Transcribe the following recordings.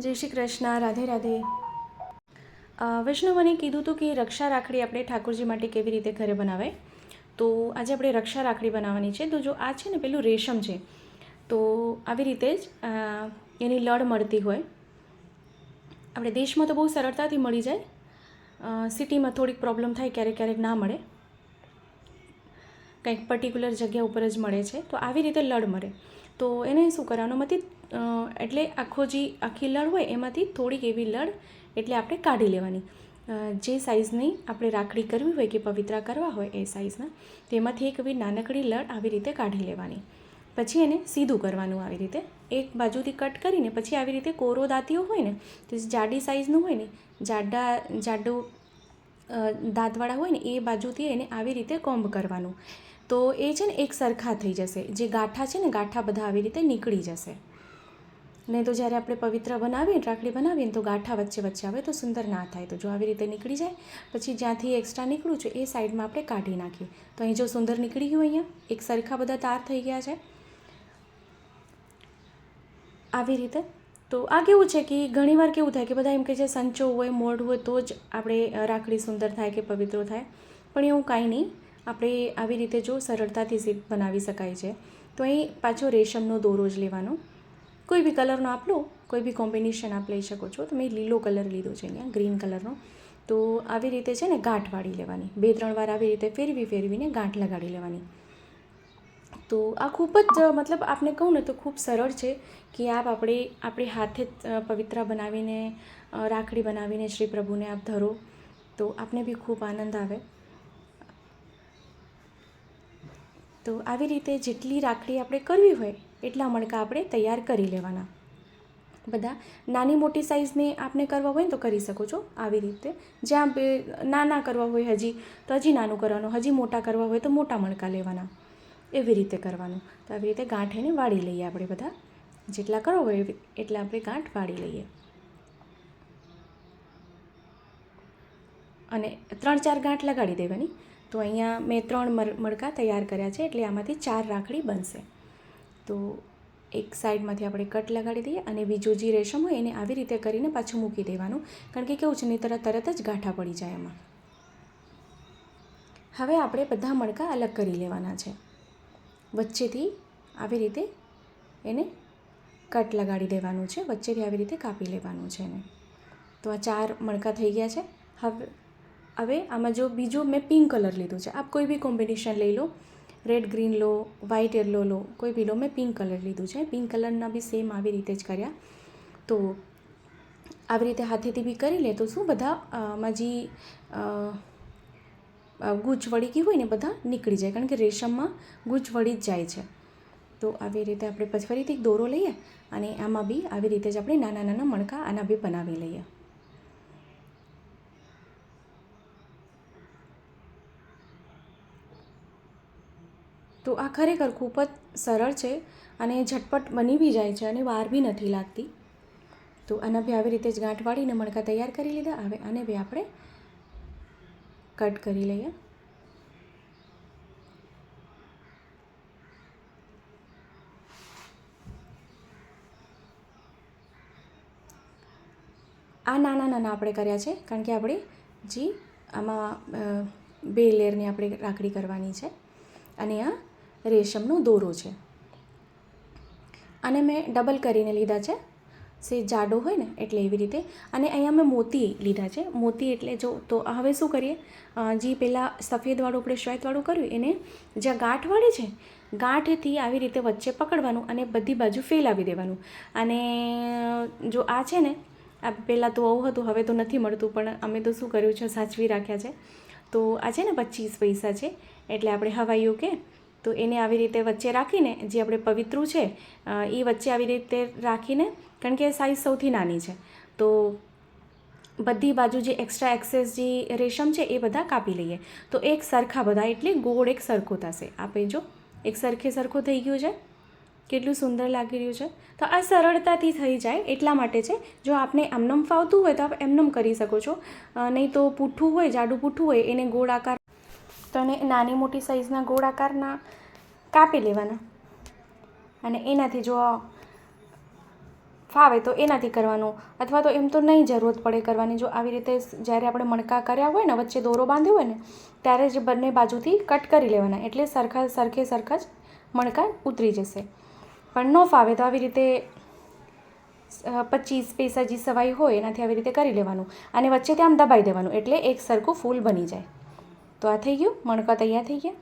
જય શ્રી કૃષ્ણ રાધે રાધે. વૈષ્ણવને કીધું હતું કે રક્ષા રાખડી આપણે ઠાકોરજી માટે કેવી રીતે ઘરે બનાવાય તો આજે આપણે રક્ષા રાખડી બનાવવાની છે. તો જો આ છે ને પેલું રેશમ છે તો આવી રીતે જ એની લડ મળતી હોય. આપણે દેશમાં તો બહુ સરળતાથી મળી જાય. સિટીમાં થોડીક પ્રોબ્લેમ થાય ક્યારેક ક્યારેક ના મળે. કંઈક પર્ટિક્યુલર જગ્યા ઉપર જ મળે છે. તો આવી રીતે લડ મળે. તો એને શું કરવાનું? અ, એટલે આખો જે આખી લડ હોય એમાંથી થોડીક એવી લડ એટલે આપણે કાઢી લેવાની. જે સાઇઝની આપણે રાખડી કરવી હોય કે પવિત્રા કરવા હોય એ સાઇઝના તેમાંથી એક એવી નાનકડી લડ આવી રીતે કાઢી લેવાની. પછી એને સીધું કરવાનું આવી રીતે. એક બાજુથી કટ કરીને પછી આવી રીતે કોરો દાંતીઓ હોય ને, તે જાડી સાઇઝનું હોય ને, જાડા, જાડું દાંતવાળા હોય ને, એ બાજુથી એને આવી રીતે કોમ્બ કરવાનું. તો એ છે ને એક સરખા થઈ જશે. જે ગાંઠા છે ને, ગાંઠા બધા આવી રીતે નીકળી જશે. નહીં તો જ્યારે આપણે પવિત્ર બનાવીએ રાખડી બનાવીએ તો ગાંઠા વચ્ચે વચ્ચે આવે તો સુંદર ના થાય. તો જો આવી રીતે નીકળી જાય, પછી જ્યાંથી એક્સ્ટ્રા નીકળ્યું છે, એ સાઈડમાં આપણે કાઢી નાખીએ. તો અહીં જો સુંદર નીકળી ગયું અહીંયા, એક સરખા બધા તાર થઈ ગયા છે. આવી રીતે. તો આ કેવું છે કે ઘણીવાર કેવું થાય કે બધા એમ કે છે, સંચો હોય, મોઢ હોય, તો જ આપણે રાખડી સુંદર થાય કે પવિત્ર થાય. પણ એવું કાંઈ નહીં. આપણે આવી રીતે જો સરળતાથી સીપ બનાવી શકાય છે. તો અહીં પાછો રેશમનો દોરો જ લેવાનો. કોઈ બી કલરનો આપ લો, કોઈ બી કોમ્બિનેશન આપ લઈ શકો છો. તો મેં લીલો કલર લીધો છે અહીંયા, ગ્રીન કલરનો. તો આવી રીતે છે ને ગાંઠ વાળી લેવાની. બે, ત્રણ વાર આવી રીતે ફેરવી, ફેરવીને ગાંઠ લગાડી લેવાની. તો આ ખૂબ જ, મતલબ આપને કહું ને તો ખૂબ સરળ છે કે આપ આપણે આપણે હાથે જ પવિત્રા બનાવીને રાખડી બનાવીને શ્રી પ્રભુને આપ ધરો, તો આપને બી ખૂબ આનંદ આવે. તો આવી રીતે જેટલી રાખડી આપણે કરવી હોય એટલા મણકા આપણે તૈયાર કરી લેવાના. બધા નાની મોટી સાઇઝની આપને કરવા હોય ને તો કરી શકો છો આવી રીતે. જ્યાં બે નાના કરવા હોય હજી, તો હજી નાનું કરવાનું, હજી મોટા કરવા હોય તો મોટા મણકા લેવાના. એવી રીતે કરવાનું. તો આવી રીતે ગાંઠ એને વાળી લઈએ આપણે બધા. જેટલા કરવો હોય એટલા આપણે ગાંઠ વાળી લઈએ. અને ત્રણ ચાર ગાંઠ લગાડી દેવાની. તો અહીંયા મેં ત્રણ મર- મણકા તૈયાર કર્યા છે, એટલે આમાંથી ચાર રાખડી બનશે. તો એક સાઈડમાંથી આપણે કટ લગાડી દઈએ અને બીજું જે રેશમ હોય એને આવી રીતે કરીને પાછું મૂકી દેવાનું. કારણ કે કેવું છે નહીં તરત તરત જ ગાંઠા પડી જાય એમાં. હવે આપણે બધા મણકા અલગ કરી લેવાના છે. વચ્ચેથી આવી રીતે એને કટ લગાડી દેવાનું છે. વચ્ચેથી આવી રીતે કાપી લેવાનું છે એને. તો આ ચાર મણકા થઈ ગયા છે. હવે હવે આમાં જો બીજો મેં પિંક કલર લીધું છે. આપ કોઈ બી કોમ્બિનેશન લઈ લો. રેડ ગ્રીન લો વ્હાઇટ યલો લો કોઈ બી લો. મેં પિંક કલર લીધું છે. પિંક કલરના બી સેમ આવી રીતે જ કર્યા. તો આવી રીતે હાથેથી બી કરી લે તો શું બધા અ, આમાં જે અ, અ, ગૂંચ વળી ગઈ હોય ને બધા નીકળી જાય. કારણ કે રેશમમાં ગૂંચ વળી જ જાય છે. તો આવી રીતે આપણે પછી ફરીથી દોરો લઈએ અને આમાં બી આવી રીતે જ આપણે નાના નાના મણકા આના બી બનાવી લઈએ. તો આ ખરેખર ખૂબ જ સરળ છે અને ઝટપટ બની બી જાય છે અને વાર બી નથી લાગતી. તો આના બી આવી રીતે જ ગાંઠ વાળીને મણકા તૈયાર કરી લીધા. હવે આને બી આપણે કટ કરી લઈએ. આ નાના નાના આપણે કર્યા છે કારણ કે આપણે જે આમાં બે લેયરની આપણે રાખડી કરવાની છે. અને આ રેશમનો દોરો છે. અને મેં ડબલ કરીને લીધા છે. સે જાડો હોય ને એટલે એવી રીતે. અને અહીંયા મેં મોતી લીધા છે. મોતી એટલે જો, તો હવે શું કરીએ? જે પહેલાં સફેદવાળું આપણે શ્વેતવાળું કર્યું, એને જ્યાં ગાંઠ વાળી છે, ગાંઠથી આવી રીતે વચ્ચે પકડવાનું અને બધી બાજુ ફેલાવી દેવાનું. અને જો આ છે ને, આ પહેલાં તો આવું હતું, હવે તો નથી મળતું, પણ અમે તો શું કર્યું છે, સાચવી રાખ્યા છે. તો આ છે ને પચીસ પૈસા છે. એટલે આપણે હવાઈઓ કે તો એને આવી રીતે વચ્ચે રાખીને જે આપણે પવિત્રું છે એ વચ્ચે આવી રીતે રાખીને, કારણ કે સાઈઝ સૌથી નાની છે, તો બધી બાજુ જે એક્સ્ટ્રા એક્સેસ જે રેશમ છે એ બધા કાપી લઈએ. તો એક સરખા બધા, એટલે ગોળ એક સરખો થશે. આપે જો, એક સરખે સરખો થઈ ગયું છે, કેટલું સુંદર લાગી રહ્યું છે. તો આ સરળતાથી થઈ જાય એટલા માટે છે, જો આપને એમનેમ ફાવતું હોય તો આપ એમનેમ કરી શકો છો. નહીં તો પૂઠું હોય, જાડું પૂઠું હોય, એને ગોળ આકાર તો એને નાની મોટી સાઇઝના ગોળ આકારના કાપી લેવાના. અને એનાથી જો ફાવે તો એનાથી કરવાનું. અથવા તો એમ તો નહીં જરૂરત પડે કરવાની. જો આવી રીતે જ્યારે આપણે મણકા કર્યા હોય ને, વચ્ચે દોરો બાંધ્યો હોય ને, ત્યારે જ બંને બાજુથી કટ કરી લેવાના. એટલે સરખા, સરખે, સરખા જ મણકા ઉતરી જશે. પણ ન ફાવે તો આવી રીતે પચીસ પૈસા જે સવાઈ હોય, એનાથી આવી રીતે કરી લેવાનું. અને વચ્ચે આમ દબાઈ દેવાનું. એટલે એક સરખું ફૂલ બની જાય. તો આ થઈ ગયું, મણકા તૈયાર થઈ ગયા.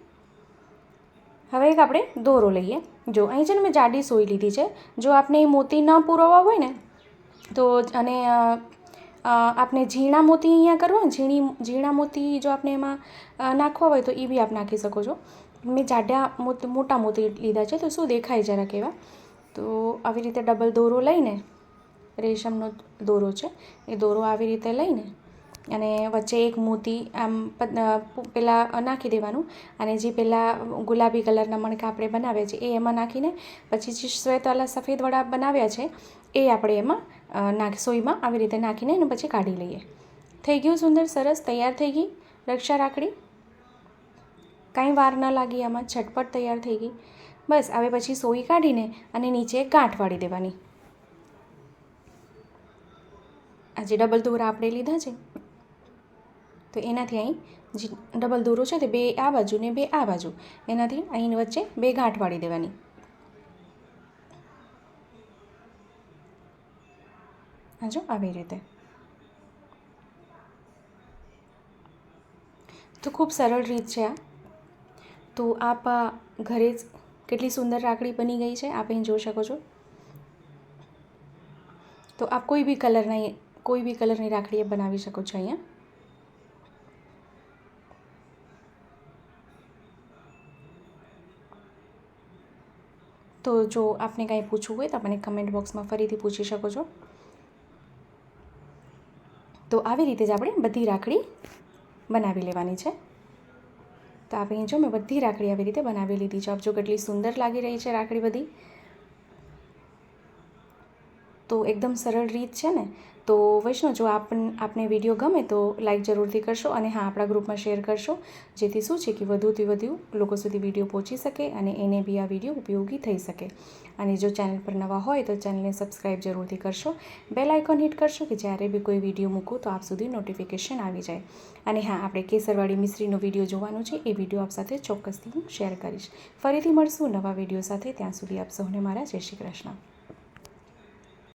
હવે એક આપણે દોરો લઈએ. જો, અહીં છે ને મેં જાડી સોઈ લીધી છે. જો આપણે એ મોતી ન પુરવવા હોય ને, તો અને આપણે ઝીણા મોતી અહીંયા કરવા ઝીણી, ઝીણા મોતી જો આપણે એમાં નાખવા હોય તો એ બી આપ નાખી શકો છો. મેં જાડા મોટા મોતી લીધા છે, તો શું દેખાય જરાક એવા? તો આવી રીતે ડબલ દોરો લઈને, રેશમનો દોરો છે, એ દોરો આવી રીતે લઈને અને વચ્ચે એક મોતી આમ પેલા નાખી દેવાનું અને જે પેલા ગુલાબી કલરના મણકા આપણે બનાવ્યા છે એ એમાં નાખીને પછી જે શ્વેતવાળા સફેદવાળા બનાવ્યા છે એ આપણે એમાં નાખ સોઈમાં આવી રીતે નાખીને એને પછી કાઢી લઈએ. થઈ ગયું સુંદર, સરસ, તૈયાર થઈ ગઈ? રક્ષા રાખડી? કાંઈ વાર ન લાગી આમાં, ઝટપટ તૈયાર થઈ ગઈ. બસ, હવે પછી સોઈ કાઢીને અને નીચે ગાંઠ વાળી દેવાની. આ જે ડબલ દોરા આપણે લીધા છે તો એનાથી અહીં જે ડબલ દોરો છે તે બે આ બાજુ ને બે આ બાજુ, એનાથી અહીં વચ્ચે બે ગાંઠ વાળી દેવાની. હા જો આવી રીતે. તો ખૂબ સરળ રીત છે આ. તો આપ આ ઘરે જ કેટલી સુંદર રાખડી બની ગઈ છે, આપ અહીં જોઈ શકો છો. તો આપ કોઈ બી કલરના કોઈ બી કલરની રાખડી બનાવી શકો છો અહીંયા. તો જો આપને કાંઈ પૂછવું હોય તો મને કમેન્ટ બોક્સમાં ફરીથી પૂછી શકો છો. તો આવી રીતે જ આપણે બધી રાખડી બનાવી લેવાની છે. તો આપણે જો મેં બધી રાખડી આવી રીતે બનાવી લીધી છે. આપ જો કેટલી સુંદર લાગી રહી છે રાખડી બધી. તો એકદમ સરળ રીત છે ને? તો વૈષ્ણવ, જો આપણ આપને વીડિયો ગમે તો લાઈક જરૂરથી કરશો અને હા, આપણા ગ્રુપમાં શેર કરશો. જેથી શું છે કે વધુથી વધુ લોકો સુધી વીડિયો પહોંચી શકે અને એને બી આ વીડિયો ઉપયોગી થઈ શકે. અને જો ચેનલ પર નવા હોય તો ચેનલને સબસ્ક્રાઈબ જરૂરથી કરશો. બેલ આઇકોન હિટ કરશો કે જ્યારે બી કોઈ વીડિયો મૂકું તો આપ સુધી નોટિફિકેશન આવી જાય. અને હા, આપણે કેસરવાળી મિશ્રીનો વીડિયો જોવાનો છે, એ વીડિયો આપ સાથે ચોક્કસથી હું શેર કરીશ. ફરીથી મળશું નવા વીડિયો સાથે, ત્યાં સુધી આપ સૌને મારા જય શ્રી કૃષ્ણ.